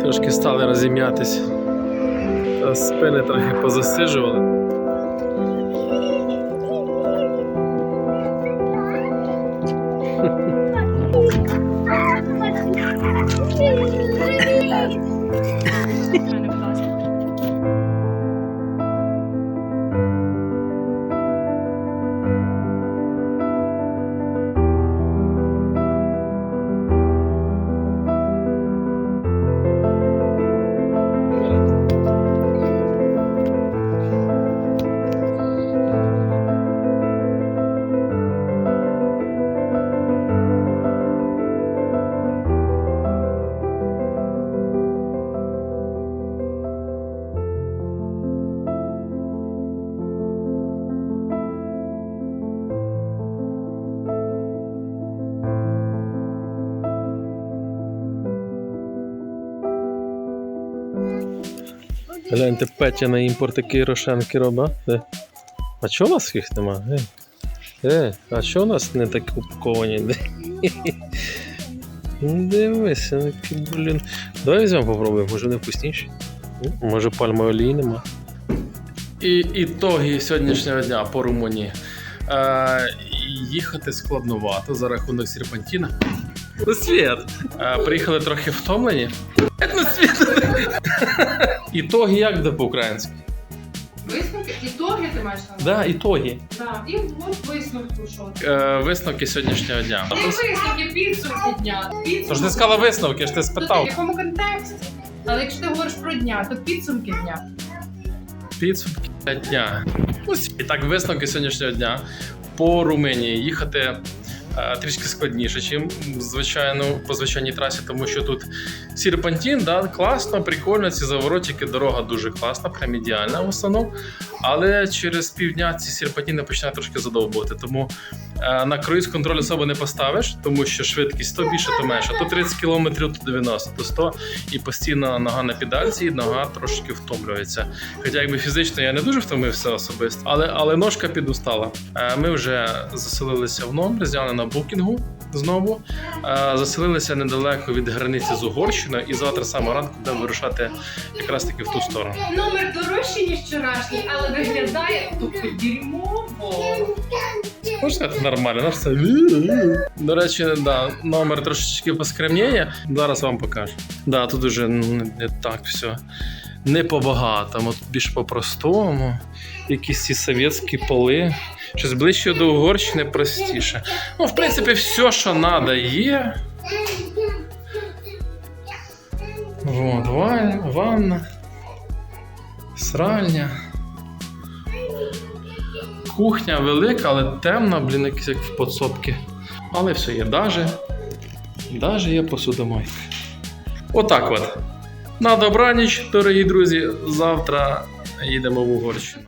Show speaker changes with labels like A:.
A: Трошки стали розім'ятись. Спини трохи позасижували. Гляньте, Петя на імпорт такі рошенки робить. а? Чого у вас їх нема? Е, е, а чого у нас не такі упаковані? Ну, Дивися, ну, які, блін. Давай візьмемо попробуємо, може вони вкусніші. Може пальмової олії нема. І ітоги сьогоднішнього дня по Румунії. Е, їхати складновато за рахунок серпантіна. Ну, світ. Приїхали трохи втомлені. Як на світ. Ітоги як де по-українськи?
B: Висновки ітоги ти маєш на увазі?
A: Да, ітоги.
B: Да. І от висновки що.
A: Е, висновки сьогоднішнього дня.
B: Не висновки, підсумки дня. Підсумки.
A: Тож ти сказала висновки, я ж ти
B: Тут в якому контексті? Але якщо ти говориш про дня, то підсумки дня.
A: Підсумки дня. Ось і так, висновки сьогоднішнього дня. По Румунії їхати трішки складніше, ніж звичайно по звичайній трасі, тому що тут сірпантін, да, класно, прикольно, ці заворотики, дорога дуже класна, прям ідеальна в основному. Але через півдня ці сірпантіни починають трошки задовбувати. Тому е, на круїз контроль особо не поставиш, тому що швидкість то більше, то менше. То 30 км, то 90, то 100, і постійно нога на педальці, і нога трошки втомлюється. Хоча якби фізично я не дуже втомився особисто, але, але ножка підустала. Е, Ми вже заселилися в номер, зняли на букінгу знову. Е, Заселилися недалеко від границі з Угорщиною, і завтра саме ранку будемо вирушати якраз таки в ту сторону.
B: Номер дорожчий, ніж вчорашній, але виглядає тупо дерьмово.
A: Можна сказати нормально, ну все. До речі, да, номер трошечки поскремніє. Зараз вам покажу. Да, тут уже не так все. Не по багатому, більш по-простому. Якісь ці совєтські поли. Щось ближче до Угорщини простіше. Ну, в принципі, все, що треба, є. Вот, ванна, сральня. Кухня велика, але темна, блін, якась як в подсобки. Але все є. Даже, даже є посудомойка. Отак от. На добраніч, дорогі друзі. Завтра їдемо в Угорщину.